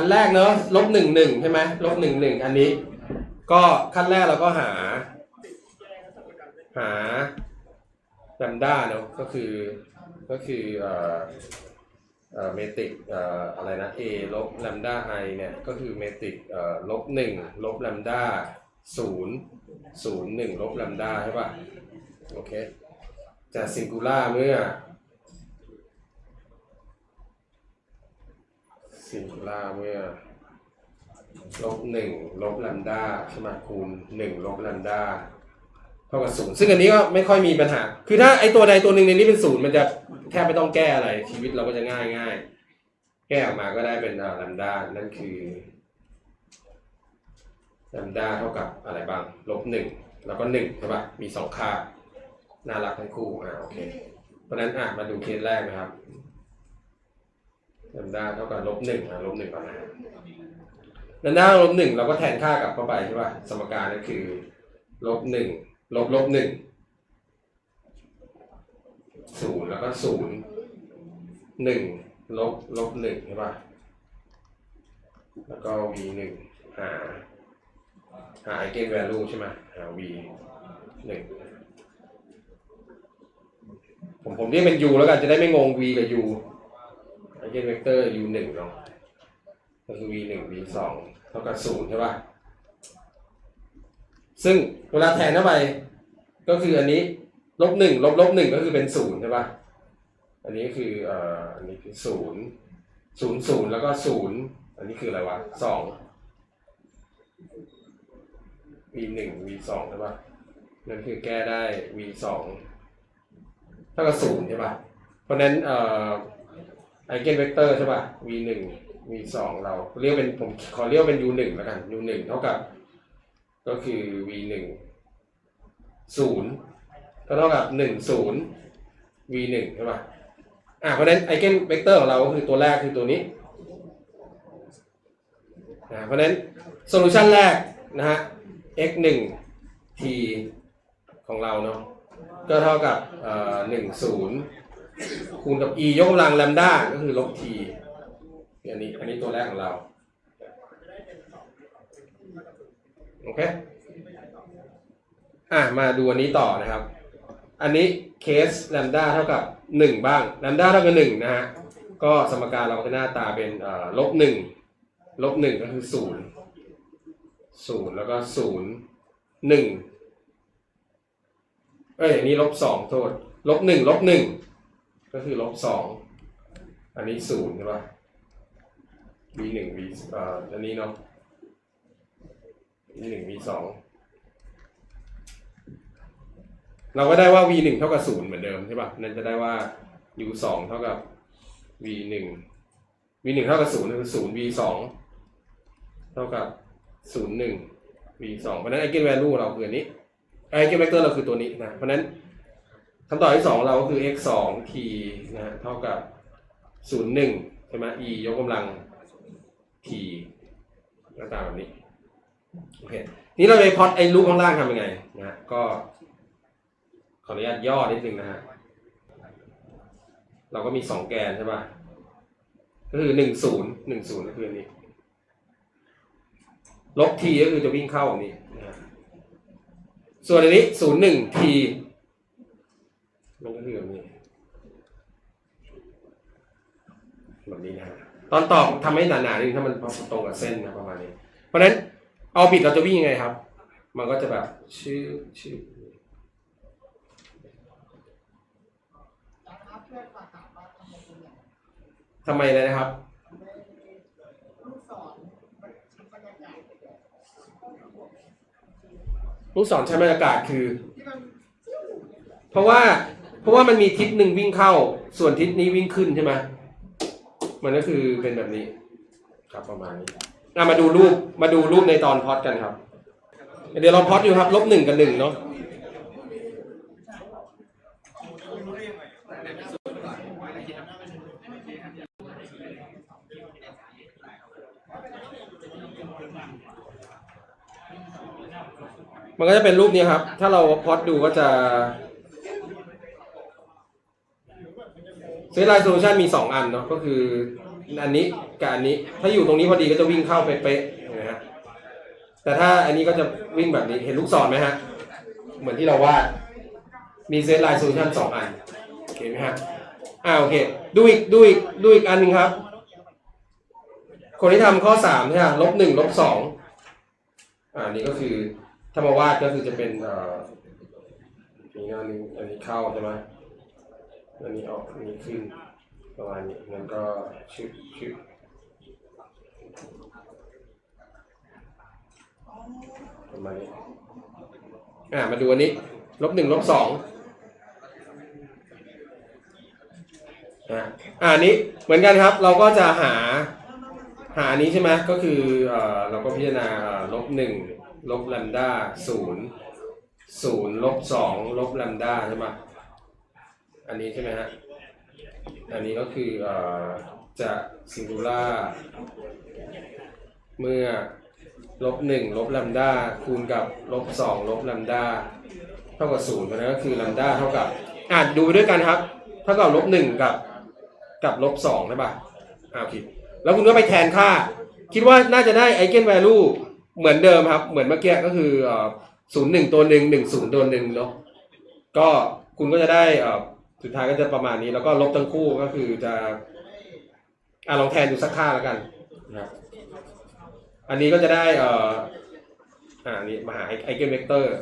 อันแรกเนอะลบหนึ่งหนึ่งใช่ไหมลบหนึ่งหนึ่งอันนี้ ก็ขั้นแรกเราก็หา หาแลมด้าเนอะก็คือก็คือเอ่อเอ่อเมตริกเอ่ออะไรนะ a ลบแลมด้า i เนี่ยก็คือเมตริกเอ่อลบหนึ่งลบแลมด้าศูนย์ศูนย์หนึ่งลบแลมด้าใช่ป่ะโอเคจะซิงคูล่าเมื่อ ซิงคูล่าเมื่อลบหนึ่งลบแลมด้าใช่ไหมคูณหนึ่งลบแลมด้าเท่ากับศูนย์ซึ่งอันนี้ก็ไม่ค่อยมีปัญหา คือถ้าไอตัวใดตัวหนึ่งในนี้เป็นศูนย์มันจะแทบไม่ต้องแก้อะไร ชีวิตเราก็จะง่ายง่ายแก้ออกมาก็ได้เป็นแลมด้านั่นคือแลมด้าเท่ากับอะไรบ้างลบหนึ่งแล้วก็หนึ่งใช่ปะมีสองค่า น่ารักทั้งคู่อ่าโอเค เพราะฉะนั้นอะมาดูเคสแรกนะครับ แลมด้าเท่ากับลบหนึ่งนะลบหนึ่งก่อนนะแลมด้าลบหนึ่งเราก็แทนค่ากลับเข้าไปใช่ป่ะสมการก็คือลบหนึ่งลบลบหนึ่งศูนย์แล้วก็ศูนย์หนึ่งลบลบหนึ่งใช่ป่ะแล้วก็ v หนึ่งหาหา eigen value ใช่ไหมหา v หนึ่งผมผมเรียกเป็น u แล้วกันจะได้ไม่งง v กับ u เจนเวกเตอร์ u หนึ่งเนาะก็คือ v หนึ่ง v สองเท่ากับศูนย์ใช่ป่ะ ซึ่งเวลาแทนเข้าไป ก็คืออันนี้ลบหนึ่งลบลบหนึ่งก็คือเป็นศูนย์ใช่ป่ะ อันนี้คือเอ่ออันนี้คือศูนย์ศูนย์ศูนย์แล้วก็ศูนย์อันนี้คืออะไรวะสอง v หนึ่ง v สองใช่ป่ะนั่นคือแก้ได้ v สองเท่ากับศูนย์ใช่ป่ะ เพราะฉะนั้นเอ่อ ไอเกนเวกเตอร์ใช่ป่ะ v หนึ่ง v สองเราเรียกเป็นผมขอเรียกเป็น u หนึ่งแล้วกัน u หนึ่งเท่ากับ ก็คือ v หนึ่งศูนย์ก็เท่ากับหนึ่งศูนย์ v หนึ่งใช่ป่ะอ่าเพราะฉะนั้นไอเกนเวกเตอร์ของเราก็คือตัวแรกคือตัวนี้อ่าเพราะฉะนั้นโซลูชันแรกนะฮะ x หนึ่ง t ของเราเนาะก็เท่ากับหนึ่งศูนย์ คูณกับ e ยกกำลังแลมด้าก็คือลบ t อันนี้อันนี้ตัวแรกของเรา โอเค อะ มาดูอันนี้ต่อนะครับ อันนี้เคสแลมด้าเท่ากับ 1 บ้างแลมด้าเท่ากับ1นะฮะ ก็สมการเราก็จะหน้าตาเป็นเอ่อลบ1ลบ1ก็คือ0 0แล้วก็0 1เอ้ยอันนี้ลบ2โทษลบ1ลบ1 ก็คือลบสองอันนี้ศูนย์ใช่ปะ v หนึ่ง v อ่ออันนี้เนาะ v หนึ่ง v สองเราก็ได้ว่า v หนึ่งเท่ากับศูนย์เหมือนเดิมใช่ปะนั่นจะได้ว่า u สองเท่ากับ v หนึ่ง v หนึ่งเท่ากับศูนย์คือศูนย์ v สองเท่ากับศูนย์หนึ่ง v สองเพราะนั้น eigen value เราคืออันนี้ eigen vector เราคือตัวนี้นะ เพราะนั้น คำตอบที่สองเราก็คือ x สอง t นะฮะเท่ากับศูนย์หนึ่งใช่ไหม e ยกกำลัง t หน้าตาแบบนี้โอเคนี่เราไปพอตไอ้รูปข้างล่างทำยังไงนะฮะก็ขออนุญาตย่อนิดนึงนะฮะเราก็มีสองแกนใช่ป่ะก็คือหนึ่งศูนย์หนึ่งศูนย์ก็คืออันนี้ลบ t ก็คือจะวิ่งเข้าแบบนี้นะฮะส่วนอันนี้ศูนย์หนึ่ง t มันก็คือแบบนี้แบบนี้นะฮะตอนตอบทำให้หนาๆนิดนึงถ้ามันตรงกับเส้นนะประมาณนี้ เพราะฉะนั้นเอาบิดเราจะวิ่งยังไงครับ มันก็จะแบบชื่อชื่อทำไมเลยนะครับลูกศรใช้บรรยากาศคือ เพราะว่า เพราะว่ามันมีทิศหนึ่งวิ่งเข้า ส่วนทิศนี้วิ่งขึ้นใช่ไหมมันก็คือเป็นแบบนี้ ครับประมาณนี้อะมาดูรูปมาดูรูปในตอนพอดกันครับ เดี๋ยวเราพอดอยู่ครับลบหนึ่งกับหนึ่งเนาะมันก็จะเป็นรูปนี้ครับ ถ้าเราพอดดูก็จะเซตไลน์โซลูชันมี 2 อันเนาะก็คืออันนี้กับอันนี้ ถ้าอยู่ตรงนี้พอดีก็จะวิ่งเข้าเป๊ะเห็นไหมฮะแต่ถ้าอันนี้ก็จะวิ่งแบบนี้เห็นลูกศรไหมฮะ เหมือนที่เราวาดมีเซตไลน์โซลูชันสองอันโอเคไหมฮะอ่าโอเค ดูอีกดูอีกดูอีกอันหนึ่งครับ คนที่ทำข้อสามใช่ไหมลบหนึ่งลบสองอ่านี่ก็คือถ้ามาวาดก็คือจะเป็นอ่อนี่อันนี้อันนี้เข้าใช่ไหม อันนี้ออกอันนี้ขึ้นประมาณนี้งั้นก็ชึบชึบประมาณนี้อ่ามาดูอันนี้ลบหนึ่งลบสองอ่าอ่านี้เหมือนกันครับเราก็จะหาหาอันนี้ใช่ไหมก็คือเอ่อเราก็พิจารณาลบหนึ่งลบแลมด้าศูนย์ศูนย์ลบสองลบแลมด้าใช่ไหม อันนี้ใช่ไหมฮะ อันนี้ก็คืออจะซิงคูล่าเมื่อลบหนึ่งลบแลมด้าคูณกับลบสองลบแลมด้าเท่ากับศูนย์เพราะนั้นก็คือแลมด้าเท่ากับอ่าดูไปด้วยกันครับ เท่ากับลบหนึ่งกับกับลบสองใช่ป่ะอ่าผิด แล้วคุณก็ไปแทนค่า คิดว่าน่าจะได้ไอเกนแวลูเหมือนเดิมครับ เหมือนเมื่อกี้ก็คือศูนย์หนึ่งตัวหนึ่งหนึ่งศูนย์ตัวหนึ่งเนาะก็คุณก็จะได้อ่อ สุดท้ายก็จะประมาณนี้แล้วก็ลบทั้งคู่ก็คือจะอะลองแทนดูสักค่าแล้วกันนะครับอันนี้ก็จะได้เอ่ออ่านี่มาหาไอเกนเวกเตอร์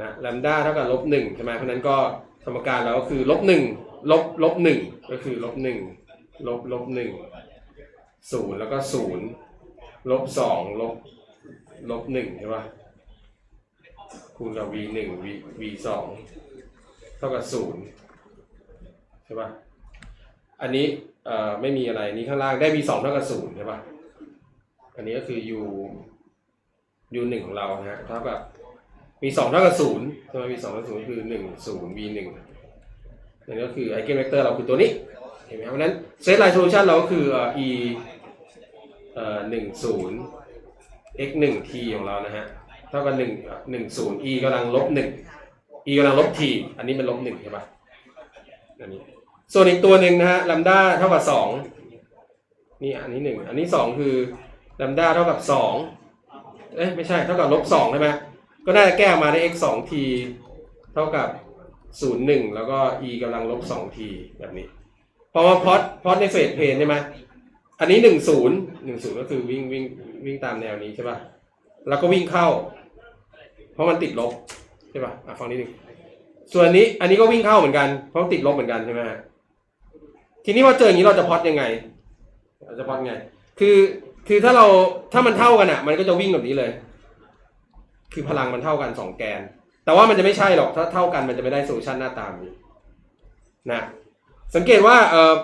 นะแลมด้าเท่ากับลบหนึ่งใช่ไหมเพราะฉะนั้นก็สมการเราก็คือลบหนึ่งลบลบหนึ่งก็คือลบหนึ่งลบลบหนึ่งศูนย์แล้วก็ศูนย์ลบสองลบลบหนึ่งใช่ปะคูณกับ v หนึ่ง v v สอง เท่ากับศูนย์ใช่ปะอันนี้เอ่อไม่มีอะไรนี่ข้างล่างได้ v สองเท่ากับศูนย์ใช่ปะอันนี้ก็คือ u u หนึ่งของเราฮะเท่ากับ v สองเท่ากับศูนย์ใช่ไหม v สองเท่ากับศูนย์คือหนึ่งศูนย์ v หนึ่งนั่นก็คือไอเกนเวกเตอร์เราคือตัวนี้เห็นไหมครับเพราะฉะนั้นเซตไลน์โซลูชันเราก็คือเอ่อ e เอ่อหนึ่งศูนย์ x หนึ่ง t ของเรานะฮะเท่ากับหนึ่งหนึ่งศูนย์ e กำลังลบหนึ่ง e กำลังลบ t อันนี้เป็นลบหนึ่งใช่ปะอันนี้ ส่วนอีกตัวหนึ่งนะฮะลัมด้าเท่ากับสองนี่อันนี้หนึ่งอันนี้สองคือลัมด้าเท่ากับสองเอ้ยไม่ใช่เท่ากับลบสองใช่ไหมก็น่าจะแก้มาได้ x สอง t เท่ากับศูนย์หนึ่งแล้วก็ e กำลังลบสอง t แบบนี้ พอมาพอดพอดในเฟสเพนใช่ไหมอันนี้หนึ่งศูนย์หนึ่งศูนย์ก็คือวิ่งวิ่งวิ่งตามแนวนี้ใช่ป่ะแล้วก็วิ่งเข้า เพราะมันติดลบ ใช่ป่ะอะฟังนิดนึงส่วนนี้ อันนี้ก็วิ่งเข้าเหมือนกัน เพราะติดลบเหมือนกันใช่ไหมฮะทีนี้พอเจออย่างนี้เราจะพอดยังไง เราจะพอดไง คือคือถ้าเราถ้ามันเท่ากันอะ มันก็จะวิ่งแบบนี้เลย คือพลังมันเท่ากันสองแกน แต่ว่ามันจะไม่ใช่หรอกถ้าเท่ากันมันจะไม่ได้โซลูชันหน้าตามนี้นะสังเกตว่าเอ่อ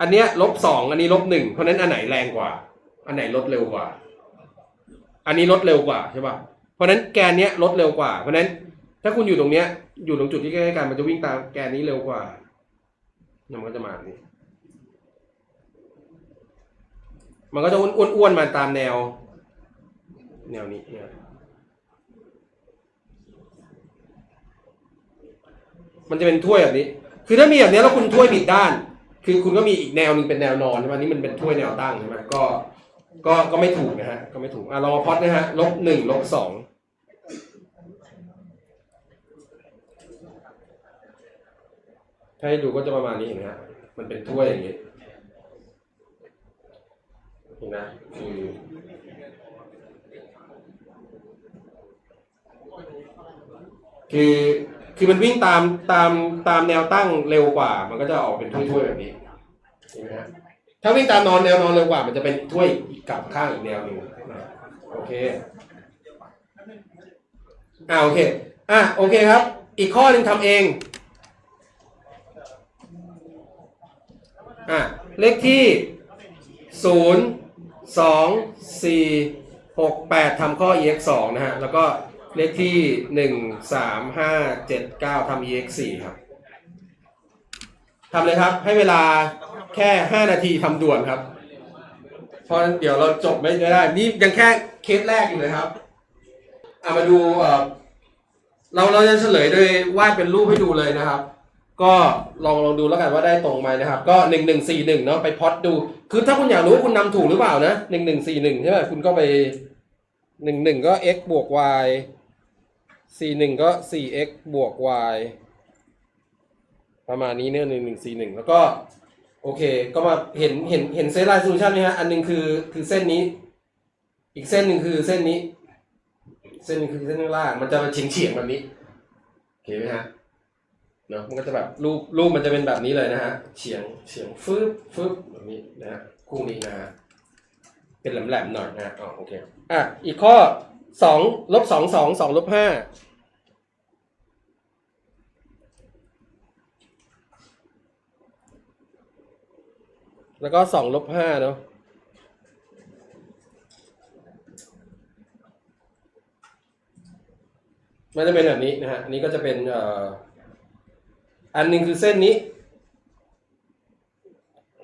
อันเนี้ยลบสองอันนี้ลบหนึ่งเพราะนั้นอันไหนแรงกว่า อันไหนลดเร็วกว่า อันนี้ลดเร็วกว่าใช่ป่ะเพราะนั้นแกนเนี้ยลดเร็วกว่า เพราะนั้น ถ้าคุณอยู่ตรงเนี้ย อยู่ตรงจุดที่ใกล้ๆกันมันจะวิ่งตามแกนนี้เร็วกว่ามันก็จะมาแบบนี้มันก็จะอ้วนๆมาตามแนว แนวนี้เนี่ยมันจะเป็นถ้วยแบบนี้ คือถ้ามีแบบนี้แล้วคุณถ้วยผิดด้าน คือคุณก็มีอีกแนวนึงเป็นแนวนอนใช่ไหมอันนี่มันเป็นถ้วยแนวตั้งใช่ไหมก็ ก็ ก็ไม่ถูกนะฮะ ก็ไม่ถูก อะลองมาพอดนะฮะ ลบหนึ่งลบสอง ถ้าให้ดูก็จะประมาณนี้เห็นไหมฮะมันเป็นถ้วยอย่างนี้เห็นนะคือคือคือมันวิ่งตามตามตามแนวตั้งเร็วกว่า มันก็จะออกเป็นถ้วยๆแบบนี้เห็นไหมฮะถ้าวิ่งตามนอนแนวนอนเร็วกว่า มันจะเป็นถ้วยอีกกลับข้างอีกแนวหนึ่งโอเคอ่าโอเคอะโอเคครับ อีกข้อหนึ่งทำเอง อะเลขที่ศูนย์สองสี่หกแปดทำข้อ ex สองนะฮะ แล้วก็เลขที่หนึ่งสามห้าเจ็ดเก้าทำ ex สี่ครับทำเลยครับ ให้เวลาแค่ห้านาทีทำด่วนครับ เพราะเดี๋ยวเราจบไม่ได้ นี่ยังแค่เคสแรกอยู่เลยครับเอะมาดู เราเราจะเฉลยโดยวาดเป็นรูปให้ดูเลยนะครับ ก็ลองลองดูแล้วกันว่าได้ตรงไหมนะครับ ก็หนึ่งหนึ่งสี่หนึ่งเนาะไปพอดดู คือถ้าคุณอยากรู้ว่าคุณนำถูกหรือเปล่านะหนึ่งหนึ่งสี่หนึ่งใช่ไหมคุณก็ไปหนึ่งหนึ่งก็ x บวก y สี่หนึ่งก็สี่ x บวก y ประมาณนี้เนี่ยหนึ่งหนึ่งสี่หนึ่งแล้วก็ โอเค ก็มาเห็นเห็นเห็นเซตไลน์โซลูชันไหมฮะอันหนึงคือคือเส้นนี้ อีกเส้นหนึ่งคือเส้นนี้ เส้นหนึงคือเส้นข้างล่าง มันจะมาเฉียงเฉียงๆแบบนี้โอเคไหมฮะ เนาะมันก็จะแบบรูปรูปมันจะเป็นแบบนี้เลยนะฮะเฉียงเฉียงฟึบฟึบแบบนี้นะฮะคู่นี้นะฮะเป็นแหลมๆหน่อยนะฮะอ๋อโอเคอะอีกข้อสองลบสองสองสองลบห้าแล้วก็สองลบห้าเนาะมันจะเป็นแบบนี้นะฮะอันนี้ก็จะเป็นเอ่อ อันหนึ่งคือเส้นนี้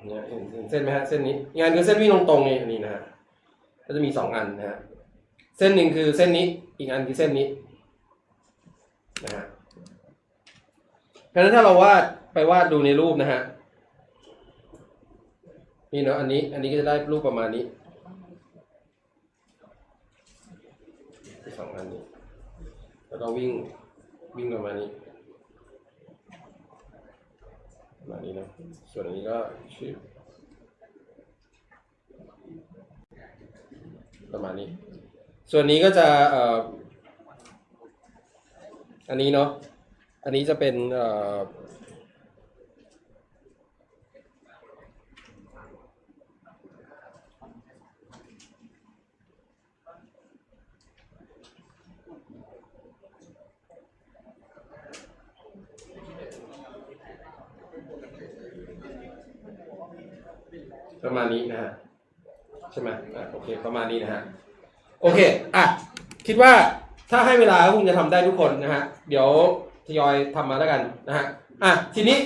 เนี่ยเห็นเส้นไหมฮะเส้นนี้อีกอันคือเส้นวิ่งตรงๆนี่นนี้นะฮะก็จะมีสองอันนะฮะเส้นหนึ่งคือเส้นนี้อีกอันคือเส้นนี้นะฮะเพราะฉะนั้นถ้าเราวาดไปวาดดูในรูปนะฮะนี่เนาะอันนี้อันนี้ก็จะได้รูปประมาณนี้สองอันนี้แล้วก็วิ่งวิ่งประมาณนี้ ประมาณนี้นะ ส่วนอันนี้ก็ชื่อประมาณนี้ ส่วนนี้ก็จะเอ่ออันนี้เนาะ อันนี้จะเป็นเอ่อ ประมาณนี้นะฮะใช่ไหมอะโอเค ประมาณนี้นะฮะโอเคอะคิดว่าถ้าให้เวลาก็คงจะทำได้ทุกคนนะฮะเดี๋ยวทยอยทำมาแล้วกันนะฮะอะทีนี้